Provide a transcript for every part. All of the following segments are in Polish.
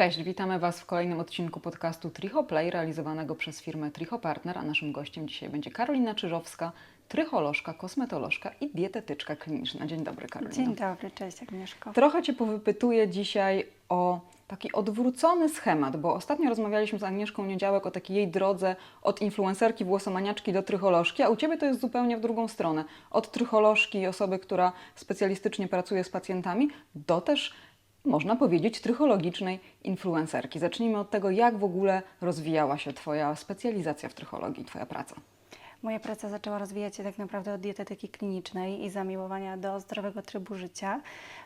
Cześć, witamy Was w kolejnym odcinku podcastu Tricho Play realizowanego przez firmę Tricho Partner, a naszym gościem dzisiaj będzie Karolina Czyżowska, trycholożka, kosmetolożka i dietetyczka kliniczna. Dzień dobry Karolina. Dzień dobry, cześć Agnieszko. Trochę Cię powypytuję dzisiaj o taki odwrócony schemat, bo ostatnio rozmawialiśmy z Agnieszką Niedziałek o takiej jej drodze od influencerki włosomaniaczki do trycholożki, a u Ciebie to jest zupełnie w drugą stronę. Od trycholożki i osoby, która specjalistycznie pracuje z pacjentami, do też można powiedzieć, trychologicznej influencerki. Zacznijmy od tego, jak w ogóle rozwijała się Twoja specjalizacja w trychologii, Twoja praca. Moja praca zaczęła rozwijać się tak naprawdę od dietetyki klinicznej i zamiłowania do zdrowego trybu życia.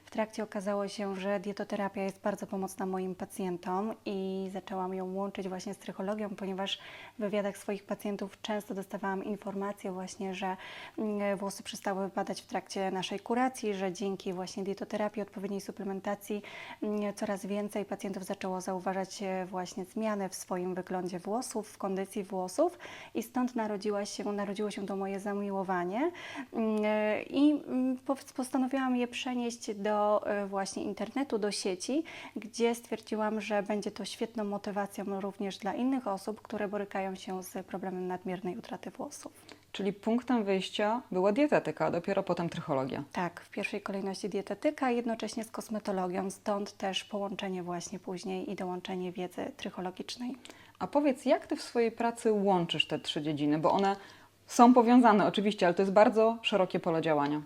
W trakcie okazało się, że dietoterapia jest bardzo pomocna moim pacjentom i zaczęłam ją łączyć właśnie z trychologią, ponieważ w wywiadach swoich pacjentów często dostawałam informacje właśnie, że mm, włosy przestały wypadać w trakcie naszej kuracji, że dzięki właśnie dietoterapii, odpowiedniej suplementacji mm, coraz więcej pacjentów zaczęło zauważać e, właśnie zmiany w swoim wyglądzie włosów, w kondycji włosów i stąd narodziła się, narodziło się to moje zamiłowanie Mm, i mm, po- postanowiłam je przenieść do e, właśnie internetu, do sieci, gdzie stwierdziłam, że będzie to świetną motywacją również dla innych osób, które borykają się z problemem nadmiernej utraty włosów. Czyli punktem wyjścia była dietetyka, a dopiero potem trychologia. Tak, w pierwszej kolejności dietetyka, jednocześnie z kosmetologią, stąd też połączenie właśnie później i dołączenie wiedzy trychologicznej. A powiedz, jak Ty w swojej pracy łączysz te trzy dziedziny, bo one są powiązane oczywiście, ale to jest bardzo szerokie pole działania.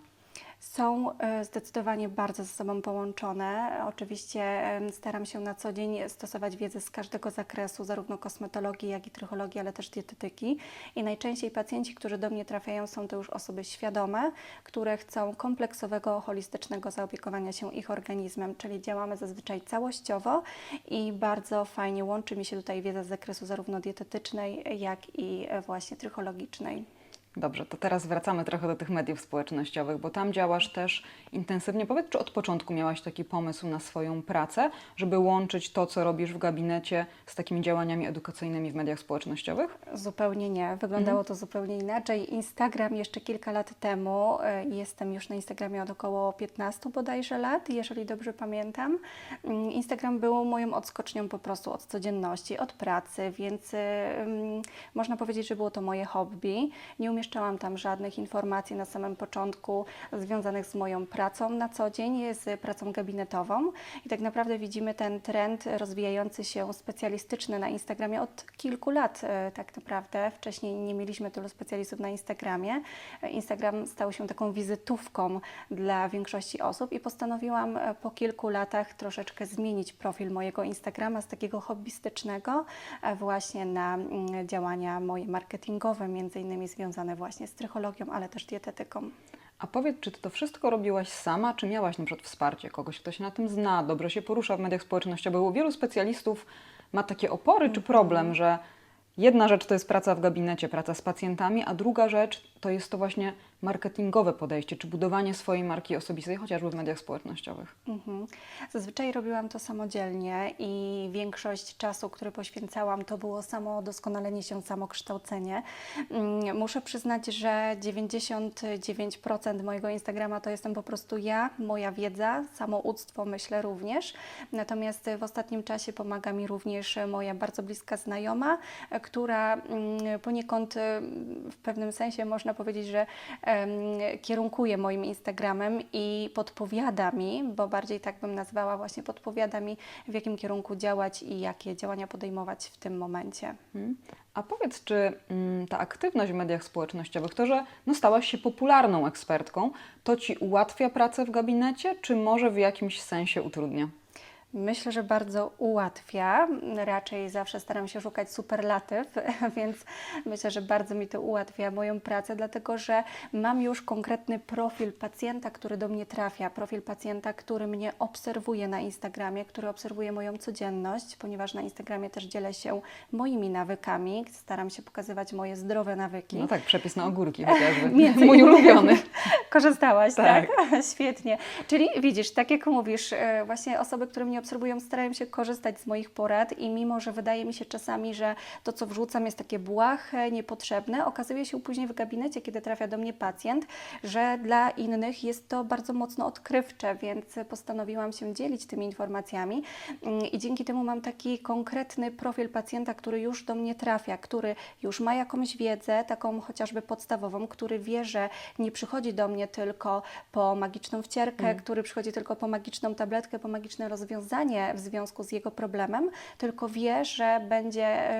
Są e, zdecydowanie bardzo ze sobą połączone. Oczywiście staram się na co dzień stosować wiedzę z każdego zakresu, zarówno kosmetologii, jak i trychologii, ale też dietetyki. I najczęściej pacjenci, którzy do mnie trafiają, są to już osoby świadome, które chcą kompleksowego, holistycznego zaopiekowania się ich organizmem, czyli działamy zazwyczaj całościowo i bardzo fajnie łączy mi się tutaj wiedza z zakresu zarówno dietetycznej, jak i e, właśnie trychologicznej. Dobrze, to teraz wracamy trochę do tych mediów społecznościowych, bo tam działasz też intensywnie. Powiedz, czy od początku miałaś taki pomysł na swoją pracę, żeby łączyć to, co robisz w gabinecie z takimi działaniami edukacyjnymi w mediach społecznościowych? Zupełnie nie. Wyglądało to zupełnie inaczej. Instagram jeszcze kilka lat temu, e, jestem już na Instagramie od około 15 bodajże lat, jeżeli dobrze pamiętam. Mm, Instagram był moją odskocznią po prostu od codzienności, od pracy, więc można powiedzieć, że było to moje hobby. Nie umieszczałam tam żadnych informacji na samym początku związanych z moją pracą na co dzień, z pracą gabinetową. I tak naprawdę widzimy ten trend rozwijający się specjalistyczny na Instagramie od kilku lat e, tak naprawdę. Wcześniej nie mieliśmy tylu specjalistów na Instagramie. E, Instagram stał się taką wizytówką dla większości osób i postanowiłam po kilku latach troszeczkę zmienić profil mojego Instagrama z takiego hobbystycznego właśnie na mm, działania moje marketingowe, między innymi związane właśnie z trychologią, ale też dietetyką. A powiedz, czy Ty to wszystko robiłaś sama, czy miałaś na przykład wsparcie kogoś, kto się na tym zna, dobrze się porusza w mediach społecznościowych? Bo wielu specjalistów ma takie opory czy problem, że jedna rzecz to jest praca w gabinecie, praca z pacjentami, a druga rzecz to jest to właśnie marketingowe podejście, czy budowanie swojej marki osobistej, chociażby w mediach społecznościowych. Mhm. Zazwyczaj robiłam to samodzielnie i większość czasu, który poświęcałam, to było samo doskonalenie się, samo kształcenie. Mm, Muszę przyznać, że 99% mojego Instagrama to jestem po prostu ja, moja wiedza, samouctwo myślę również. Natomiast w ostatnim czasie pomaga mi również moja bardzo bliska znajoma, która mm, poniekąd e, w pewnym sensie można powiedzieć, że kierunkuje moim Instagramem i podpowiada mi, bo bardziej tak bym nazwała, właśnie podpowiada mi, w jakim kierunku działać i jakie działania podejmować w tym momencie. Mhm. A powiedz, czy mm, ta aktywność w mediach społecznościowych, to, że no, stałaś się popularną ekspertką, to Ci ułatwia pracę w gabinecie, czy może w jakimś sensie utrudnia? Myślę, że bardzo ułatwia. Raczej zawsze staram się szukać superlatyw, więc myślę, że bardzo mi to ułatwia moją pracę, dlatego że mam już konkretny profil pacjenta, który do mnie trafia, profil pacjenta, który mnie obserwuje na Instagramie, który obserwuje moją codzienność, ponieważ na Instagramie też dzielę się moimi nawykami, staram się pokazywać moje zdrowe nawyki. No tak, przepis na ogórki chociażby. Między Mój ulubiony. Korzystałaś, tak? Tak. Świetnie. Czyli widzisz, tak jak mówisz, e, właśnie osoby, które mnie obserwują, starają się korzystać z moich porad i mimo, że wydaje mi się czasami, że to, co wrzucam jest takie błahe, niepotrzebne, okazuje się później w gabinecie, kiedy trafia do mnie pacjent, że dla innych jest to bardzo mocno odkrywcze, więc postanowiłam się dzielić tymi informacjami. Mm, i dzięki temu mam taki konkretny profil pacjenta, który już do mnie trafia, który już ma jakąś wiedzę, taką chociażby podstawową, który wie, że nie przychodzi do mnie tylko po magiczną wcierkę, który przychodzi tylko po magiczną tabletkę, po magiczne rozwiązanie w związku z jego problemem, tylko wie, że będzie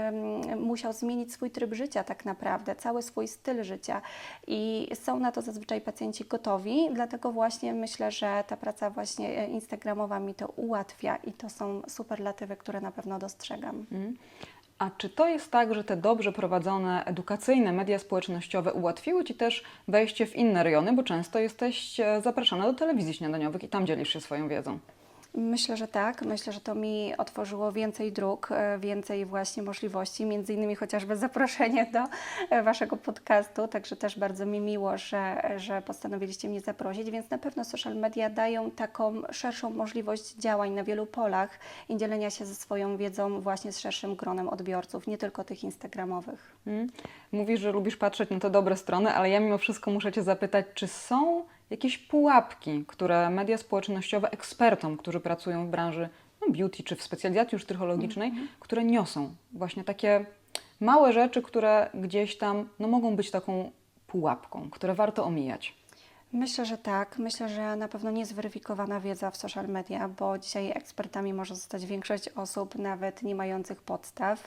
musiał zmienić swój tryb życia tak naprawdę, cały swój styl życia i są na to zazwyczaj pacjenci gotowi, dlatego właśnie myślę, że ta praca właśnie e, instagramowa mi to ułatwia i to są superlatywy, które na pewno dostrzegam. A czy to jest tak, że te dobrze prowadzone edukacyjne media społecznościowe ułatwiły Ci też wejście w inne rejony, bo często jesteś e, zapraszana do telewizji śniadaniowych i tam dzielisz się swoją wiedzą? Myślę, że tak. Myślę, że to mi otworzyło więcej dróg, e, więcej właśnie możliwości, między innymi chociażby zaproszenie do e, Waszego podcastu, także też bardzo mi miło, że, że postanowiliście mnie zaprosić, więc na pewno social media dają taką szerszą możliwość działań na wielu polach i dzielenia się ze swoją wiedzą właśnie z szerszym gronem odbiorców, nie tylko tych instagramowych. Mm. Mówisz, że lubisz patrzeć na te dobre strony, ale ja mimo wszystko muszę Cię zapytać, czy są jakieś pułapki, które media społecznościowe ekspertom, którzy pracują w branży no, beauty czy w specjalizacji już trychologicznej, które niosą właśnie takie małe rzeczy, które gdzieś tam no, mogą być taką pułapką, które warto omijać? Myślę, że tak. Myślę, że na pewno niezweryfikowana wiedza w social media, bo dzisiaj ekspertami może zostać większość osób, nawet nie mających podstaw.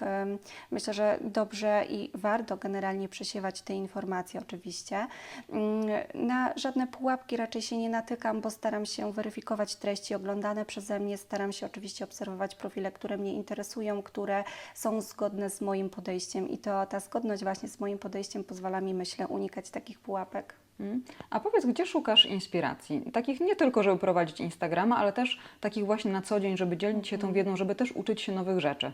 Myślę, że dobrze i warto generalnie przesiewać te informacje, oczywiście. Ym, Na żadne pułapki raczej się nie natykam, bo staram się weryfikować treści oglądane przeze mnie. Staram się oczywiście obserwować profile, które mnie interesują, które są zgodne z moim podejściem, i to ta zgodność właśnie z moim podejściem pozwala mi, myślę, unikać takich pułapek. Mm. A powiedz, gdzie szukasz inspiracji? Takich nie tylko, żeby prowadzić Instagrama, ale też takich właśnie na co dzień, żeby dzielić się tą wiedzą, żeby też uczyć się nowych rzeczy.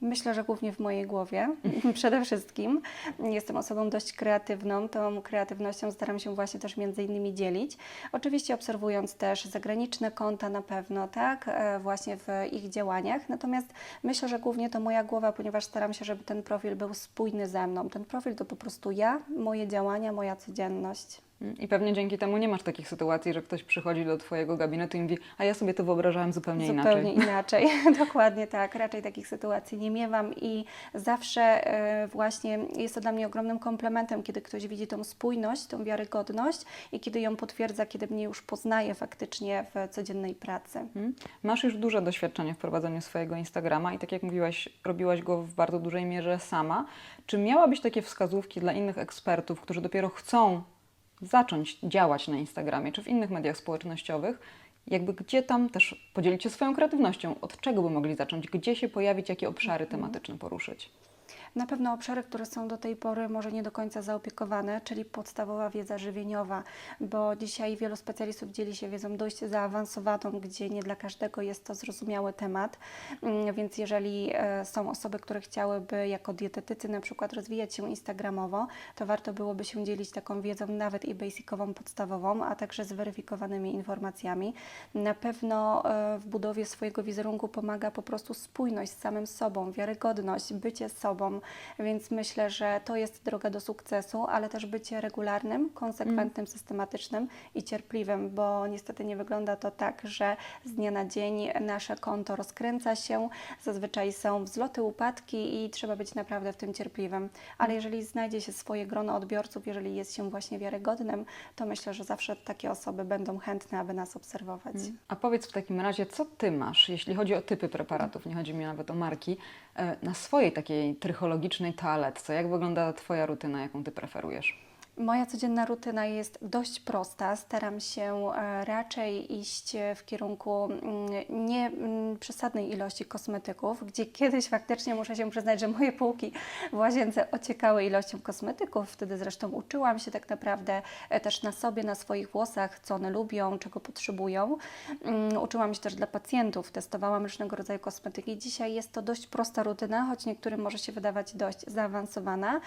Myślę, że głównie w mojej głowie przede wszystkim. Jestem osobą dość kreatywną, tą kreatywnością staram się właśnie też między innymi dzielić. Oczywiście obserwując też zagraniczne konta na pewno, tak, e, właśnie w ich działaniach. Natomiast myślę, że głównie to moja głowa, ponieważ staram się, żeby ten profil był spójny ze mną. Ten profil to po prostu ja, moje działania, moja codzienność. Mm. I pewnie dzięki temu nie masz takich sytuacji, że ktoś przychodzi do Twojego gabinetu i mówi, a ja sobie to wyobrażałem zupełnie, Zupełnie inaczej. inaczej. Dokładnie tak. Raczej takich sytuacji nie miewam i zawsze e, właśnie jest to dla mnie ogromnym komplementem, kiedy ktoś widzi tą spójność, tą wiarygodność i kiedy ją potwierdza, kiedy mnie już poznaje faktycznie w codziennej pracy. Mm. Masz już duże doświadczenie w prowadzeniu swojego Instagrama i tak jak mówiłaś, robiłaś go w bardzo dużej mierze sama. Czy miałabyś takie wskazówki dla innych ekspertów, którzy dopiero chcą zacząć działać na Instagramie czy w innych mediach społecznościowych? Jakby gdzie tam też podzielić się swoją kreatywnością, od czego by mogli zacząć, gdzie się pojawić, jakie obszary tematyczne poruszyć? Na pewno obszary, które są do tej pory może nie do końca zaopiekowane, czyli podstawowa wiedza żywieniowa, bo dzisiaj wielu specjalistów dzieli się wiedzą dość zaawansowaną, gdzie nie dla każdego jest to zrozumiały temat. Mm, Więc jeżeli e, są osoby, które chciałyby jako dietetycy na przykład rozwijać się instagramowo, to warto byłoby się dzielić taką wiedzą nawet i basicową, podstawową, a także zweryfikowanymi informacjami. Na pewno e, w budowie swojego wizerunku pomaga po prostu spójność z samym sobą, wiarygodność, bycie sobą, więc myślę, że to jest droga do sukcesu, ale też bycie regularnym, konsekwentnym, systematycznym i cierpliwym, bo niestety nie wygląda to tak, że z dnia na dzień nasze konto rozkręca się, zazwyczaj są wzloty, upadki i trzeba być naprawdę w tym cierpliwym. Ale jeżeli znajdzie się swoje grono odbiorców, jeżeli jest się właśnie wiarygodnym, to myślę, że zawsze takie osoby będą chętne, aby nas obserwować. A powiedz w takim razie, co Ty masz, jeśli chodzi o typy preparatów, nie chodzi mi nawet o marki, e, na swojej takiej trychologicznej toaletce? Jak wygląda Twoja rutyna, jaką Ty preferujesz? Moja codzienna rutyna jest dość prosta. Staram się e, raczej iść w kierunku mm, nie mm, przesadnej ilości kosmetyków, gdzie kiedyś faktycznie muszę się przyznać, że moje półki w łazience ociekały ilością kosmetyków. Wtedy zresztą uczyłam się tak naprawdę e, też na sobie, na swoich włosach, co one lubią, czego potrzebują. Mm, Uczyłam się też dla pacjentów, testowałam różnego rodzaju kosmetyki. Dzisiaj jest to dość prosta rutyna, choć niektórym może się wydawać dość zaawansowana.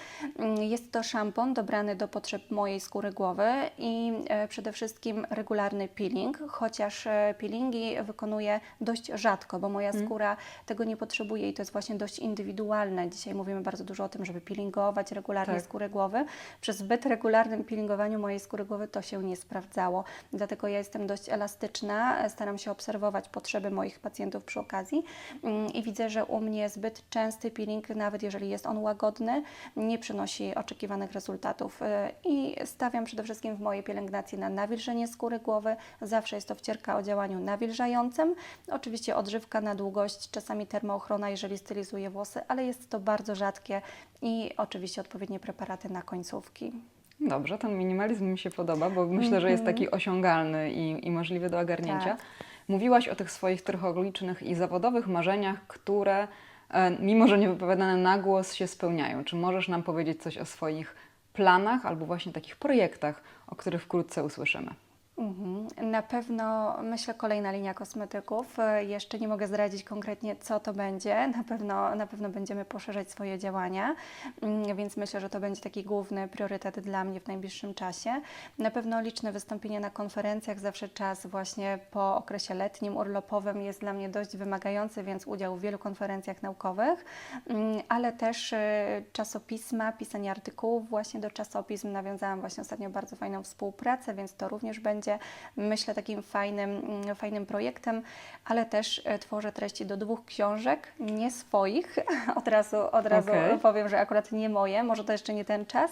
Jest to szampon dobrany do potrzeb mojej skóry głowy i e, przede wszystkim regularny peeling, chociaż e, peelingi wykonuję dość rzadko, bo moja skóra tego nie potrzebuje i to jest właśnie dość indywidualne. Dzisiaj mówimy bardzo dużo o tym, żeby peelingować regularnie Tak. skórę głowy. Przy zbyt regularnym peelingowaniu mojej skóry głowy to się nie sprawdzało. Dlatego ja jestem dość elastyczna, e, staram się obserwować potrzeby moich pacjentów przy okazji mm, i widzę, że u mnie zbyt częsty peeling, nawet jeżeli jest on łagodny, nie przynosi oczekiwanych rezultatów. I stawiam przede wszystkim w mojej pielęgnacji na nawilżenie skóry głowy. Zawsze jest to wcierka o działaniu nawilżającym. Oczywiście odżywka na długość, czasami termoochrona, jeżeli stylizuję włosy, ale jest to bardzo rzadkie i oczywiście odpowiednie preparaty na końcówki. Dobrze, ten minimalizm mi się podoba, bo myślę, że jest Mhm. taki osiągalny i, i możliwy do ogarnięcia. Tak. Mówiłaś o tych swoich trcholicznych i zawodowych marzeniach, które e, mimo, że nie wypowiadane na głos się spełniają. Czy możesz nam powiedzieć coś o swoich planach albo właśnie takich projektach, o których wkrótce usłyszymy? Mhm. Na pewno myślę kolejna linia kosmetyków. E, Jeszcze nie mogę zdradzić konkretnie, co to będzie. Na pewno, na pewno będziemy poszerzać swoje działania, Mm, więc myślę, że to będzie taki główny priorytet dla mnie w najbliższym czasie. Na pewno liczne wystąpienia na konferencjach. Zawsze czas właśnie po okresie letnim, urlopowym jest dla mnie dość wymagający, więc udział w wielu konferencjach naukowych, Mm, ale też e, czasopisma, pisanie artykułów właśnie do czasopism. Nawiązałam właśnie ostatnio bardzo fajną współpracę, więc to również będzie, myślę, takim fajnym, mm, fajnym projektem, ale też e, tworzę treści do dwóch książek, nie swoich. Od razu, od razu Okej. powiem, że akurat nie moje, może to jeszcze nie ten czas.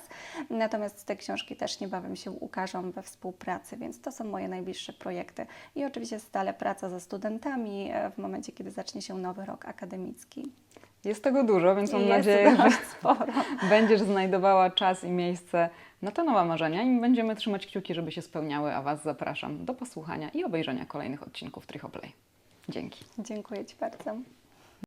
Natomiast te książki też niebawem się ukażą we współpracy, więc to są moje najbliższe projekty. I oczywiście stale praca ze studentami e, w momencie, kiedy zacznie się nowy rok akademicki. Jest tego dużo, więc mam Jest nadzieję, że sporo. będziesz znajdowała czas i miejsce na te nowe marzenia i będziemy trzymać kciuki, żeby się spełniały, a Was zapraszam do posłuchania i obejrzenia kolejnych odcinków Trichoplay. Dzięki. Dziękuję Ci bardzo.